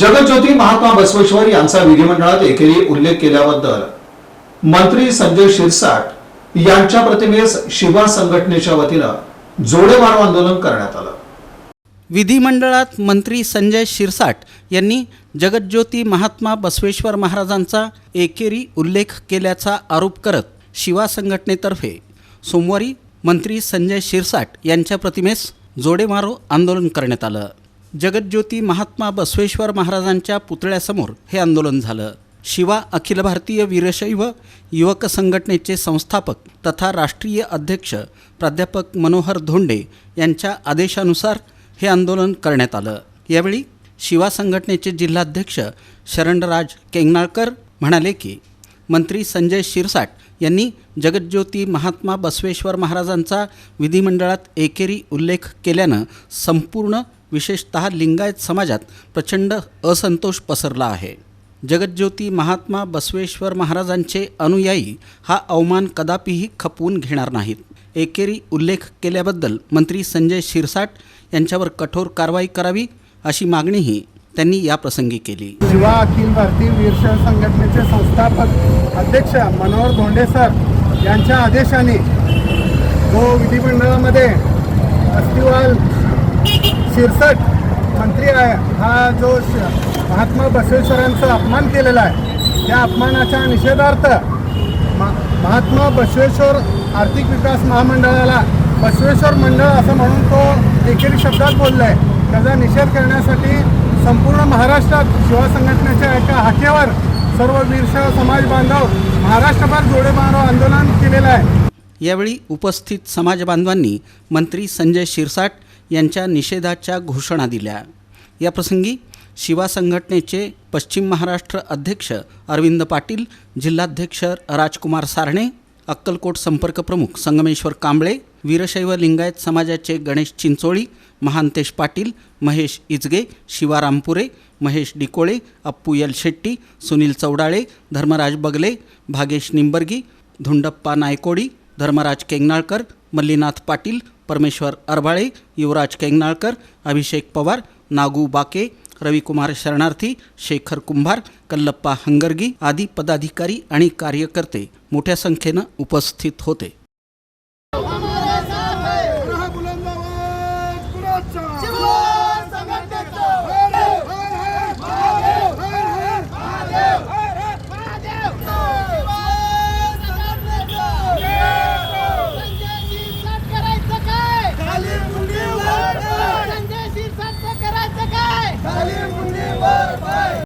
जगज्योती महात्मा बसवेश्वर यांचा विधिमंडळात एकेरी उल्लेख केल्याबद्दल मंत्री संजय शिरसाट यांच्या प्रतिमेस शिवा संघटनेच्या वतीनं जोडेमारो आंदोलन करण्यात आलं. विधिमंडळात मंत्री संजय शिरसाट यांनी जगज्योती महात्मा बसवेश्वर महाराजांचा एकेरी उल्लेख केल्याचा आरोप करत शिवा संघटनेतर्फे सोमवारी मंत्री संजय शिरसाट यांच्या प्रतिमेस जोडेमारो आंदोलन करण्यात आलं. जगज्योती महात्मा बसवेश्वर महाराजांच्या पुतळ्यासमोर हे आंदोलन झालं. शिवा अखिल भारतीय वीरशैव युवक संघटनेचे संस्थापक तथा राष्ट्रीय अध्यक्ष प्राध्यापक मनोहर धोंडे यांच्या आदेशानुसार हे आंदोलन करण्यात आलं. यावेळी शिवा संघटनेचे जिल्हाध्यक्ष शरणराज केंगनाळकर म्हणाले की मंत्री संजय शिरसाट यांनी जगज्योती महात्मा बसवेश्वर महाराजांचा विधिमंडळात एकेरी उल्लेख केल्यानं संपूर्ण विशेषतः लिंगायत समाजात प्रचंड असंतोष पसरला आहे. जगज्योती महात्मा बसवेश्वर महाराजांचे अनुयायी हा अवमान कदापिही खपवून घेणार नाहीत. एकेरी उल्लेख केल्याबद्दल मंत्री संजय शिरसाट यांच्यावर कठोर कारवाई करावी अशी मागणीही त्यांनी याप्रसंगी केली. शिवा अखिल भारतीय वीरशैव संघटनेचे संस्थापक अध्यक्ष मनोहर धोंडे सर यांच्या आदेशाने जो विधिमंडळामध्ये अस्तिवाल शिरसट मंत्री आहे. हा जो श- महात्मा बसवेश्वरांचा अपमान केलेला आहे त्या अपमानाच्या निषेधार्थ महात्मा बसवेश्वर आर्थिक विकास महामंडळाला बसवेश्वर मंडळ असं म्हणून तो एकेरी शब्दात बोलला आहे त्याचा निषेध करण्यासाठी संपूर्ण महाराष्ट्रात शिवा संघटनेच्या एका हाकेवर सर्व वीरशैव समाज बांधव महाराष्ट्रभर जोडेमारो आंदोलन केलेलं आहे. यावेळी उपस्थित समाज बांधवांनी मंत्री संजय शिरसाट यांच्या निषेधाच्या घोषणा दिल्या. याप्रसंगी शिवा संघटनेचे पश्चिम महाराष्ट्र अध्यक्ष अरविंद पाटील जिल्हाध्यक्ष राजकुमार सारणे अक्कलकोट संपर्क प्रमुख संगमेश्वर कांबळे वीरशैव लिंगायत समाजाचे गणेश चिंचोळी महांतेश पाटील महेश इजगे शिवा रामपुरे महेश डिकोळे अप्पू यल शेट्टी सुनील चौडाळे धर्मराज बगले भागेश निंबर्गी धुंडप्पा नायकोडी धर्मराज केंगनाळकर मल्लीनाथ पाटील परमेश्वर अरबाळे युवराज केंगनाळकर अभिषेक पवार नागू बाके रविकुमार शरणार्थी शेखर कुंभार कल्लप्पा हंगरगी आदी पदाधिकारी आणि कार्यकर्ते मोठ्या संख्येनं उपस्थित होते